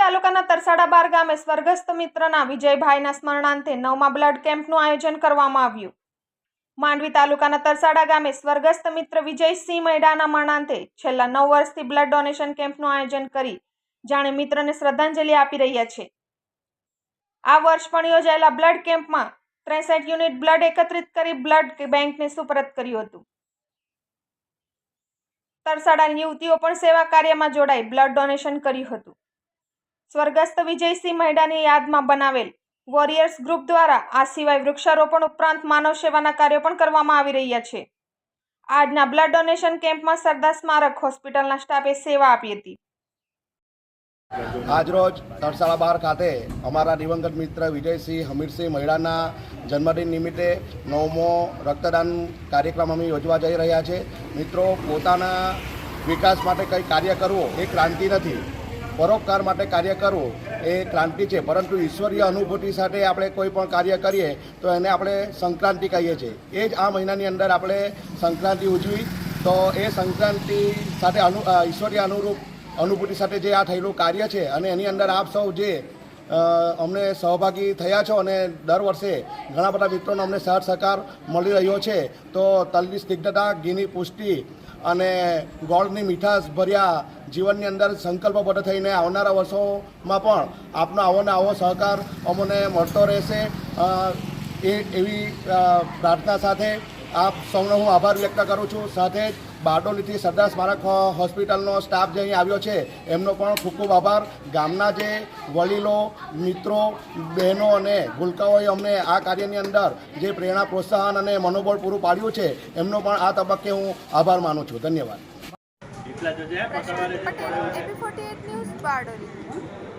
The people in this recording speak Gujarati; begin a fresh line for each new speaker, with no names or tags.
તાલુકાના તરસાડા બાર ગામે સ્વર્ગસ્થ મિત્રના વિજયભાઈના સ્મરણાંતે નવમા બ્લડ કેમ્પનું આયોજન કરવામાં આવ્યું. માંડવી તાલુકાના તરસાડા ગામે સ્વર્ગસ્થ મિત્ર વિજયસિંહ મૈડાના મરણાંતે છેલ્લા નવ વર્ષથી બ્લડ ડોનેશન કેમ્પનું આયોજન કરી જાણે મિત્રને શ્રદ્ધાંજલિ આપી રહ્યા છે. આ વર્ષ પણ યોજાયેલા બ્લડ કેમ્પમાં ત્રેસઠ યુનિટ બ્લડ એકત્રિત કરી બ્લડ બેંકને સુપરત કર્યું હતું. તરસાડાની યુવતીઓ પણ સેવા કાર્યમાં જોડાઈ બ્લડ ડોનેશન કર્યું હતું. સ્વર્ગસ્થ વિજયસિંહ મહેડાની યાદમાં બનાવેલ વોરિયર્સ ગ્રુપ દ્વારા આ સિવાય વૃક્ષારોપણ ઉપરાંત માનવ સેવાના કાર્યો પણ કરવામાં આવી રહ્યા છે. આજના બ્લડ ડોનેશન કેમ્પમાં સરદાર સ્મારક હોસ્પિટલના સ્ટાફે સેવા આપી હતી.
આજરોજ તરસાળા બાર ખાતે અમારા દિવંગત મિત્ર વિજયસિંહ હમીરસિંહ મહિડાના જન્મદિન નિમિત્તે નવમો રક્તદાન કાર્યક્રમ અમે યોજવા જઈ રહ્યા છે. મિત્રો, પોતાના વિકાસ માટે કંઈ કાર્ય કરવું એ ક્રાંતિ નથી. પરોપકાર માટે કાર્ય કરવું એ ક્રાંતિ છે. પરંતુ ઈશ્વરીય અનુભૂતિ સાથે આપણે કોઈ પણ કાર્ય કરીએ તો એને આપણે સંક્રાંતિ કહીએ છીએ. એ જ આ મહિનાની અંદર આપણે સંક્રાંતિ ઉજવી. તો એ સંક્રાંતિ સાથે અનુ ઈશ્વરીય અનુરૂપ અનુભૂતિ સાથે જે આ થયેલું કાર્ય છે અને એની અંદર આપ સૌ જે અમને સહભાગી થયા છો અને દર વર્ષે ઘણા બધા મિત્રોનો અમને સાથ સહકાર મળી રહ્યો છે. તો તલની સ્નિગ્ધતા, ઘીની પુષ્ટિ અને ગોળની મીઠાશ ભર્યા જીવનની અંદર સંકલ્પબદ્ધ થઈને આવનારા વર્ષોમાં પણ આપનો આવો ને આવો સહકાર અમને મળતો રહેશે. એ, એવી પ્રાર્થના સાથે આપ સૌનો હું આભાર વ્યક્ત કરું છું. સાથે જ બારડોલીથી સરદાર સ્મારક હોસ્પિટલનો સ્ટાફ જે અહીં આવ્યો છે એમનો પણ ખૂબ ખૂબ આભાર. ગામના જે વડીલો મિત્રો બહેનો અને ગુલકાઓએ અમને આ કાર્યની અંદર જે પ્રેરણા પ્રોત્સાહન અને મનોબળ પૂરું પાડ્યું છે એમનો પણ આ તબક્કે હું આભાર માનું છું. ધન્યવાદ.
બારડોલી.